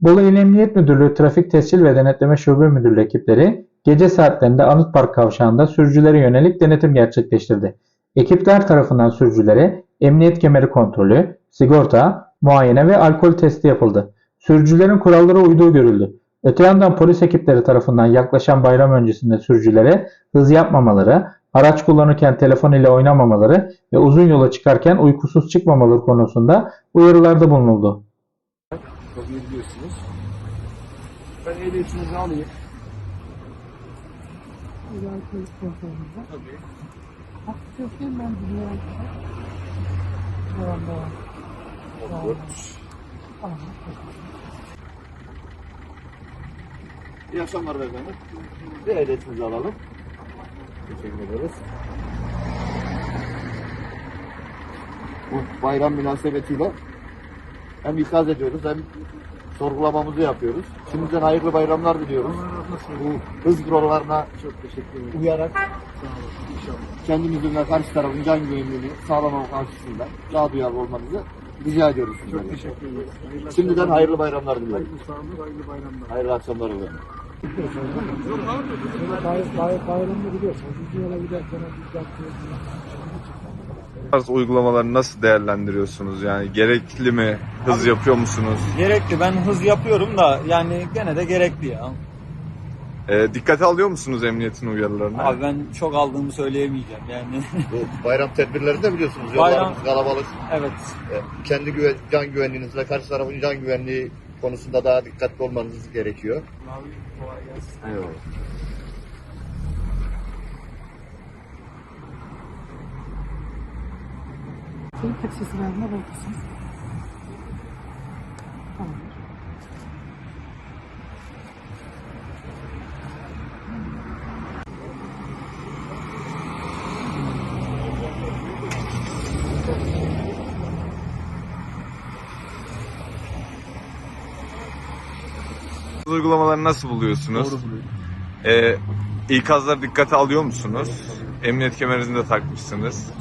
Bolu İl Emniyet Müdürlüğü Trafik Tescil ve Denetleme Şube Müdürlüğü ekipleri gece saatlerinde Anıt Park kavşağında sürücülere yönelik denetim gerçekleştirdi. Ekipler tarafından sürücülere emniyet kemeri kontrolü, sigorta, muayene ve alkol testi yapıldı. Sürücülerin kurallara uyduğu görüldü. Öte yandan polis ekipleri tarafından yaklaşan bayram öncesinde sürücülere hız yapmamaları, araç kullanırken telefon ile oynamamaları ve uzun yola çıkarken uykusuz çıkmamaları konusunda uyarılarda bulunuldu. Çok iyi biliyorsunuz. Ben ehliyetinizi alayım. Tabii. Köfteyim ben dinleyen Devam devam. Olur. Tamam. İyi akşamlar beyefendi. Bir ehliyetinizi alalım. Teşekkür ederiz. Bu bayram münasebetiyle hem ikaz ediyoruz hem sorgulamamızı yapıyoruz. Şimdiden hayırlı bayramlar diliyoruz. Bu hız kurallarına Çok teşekkür ederim. uyarak Sağ olun. İnşallah. kendimizin ve karşı tarafın can güvenliğini sağlamam karşısında daha duyarlı olmanızı rica ediyoruz. Çok sizlerden. teşekkür ederiz. Hayırlı Şimdiden akşamlar. hayırlı bayramlar diliyorum. Hayırlı sağlık, hayırlı bayramlar. Hayırlı akşamlar efendim. Bayram, bayram, bayramını biliyorsunuz. Uzun yola giderken biz yapıyoruz. Tarz uygulamaları nasıl değerlendiriyorsunuz? Yani gerekli mi? Hız yapıyor musunuz? Gerekli. Ben hız yapıyorum da yani gene de gerekli ya. Ee, dikkate alıyor musunuz emniyetin uyarılarını? Abi ben çok aldığımı söyleyemeyeceğim yani. Bu bayram tedbirleri de biliyorsunuz. Bayram- kalabalık. evet. E, Kendi güven, can güvenliğinizle karşı tarafın can güvenliği konusunda daha dikkatli olmanız gerekiyor. Abi kolay gelsin. Eyvallah. Senin taksisi verdiğine bakıyorsunuz. Tamam. Bu uygulamaları nasıl buluyorsunuz? Doğru buluyorum. Ee, ikazları dikkate alıyor musunuz? Emniyet kemerinizi de takmışsınız.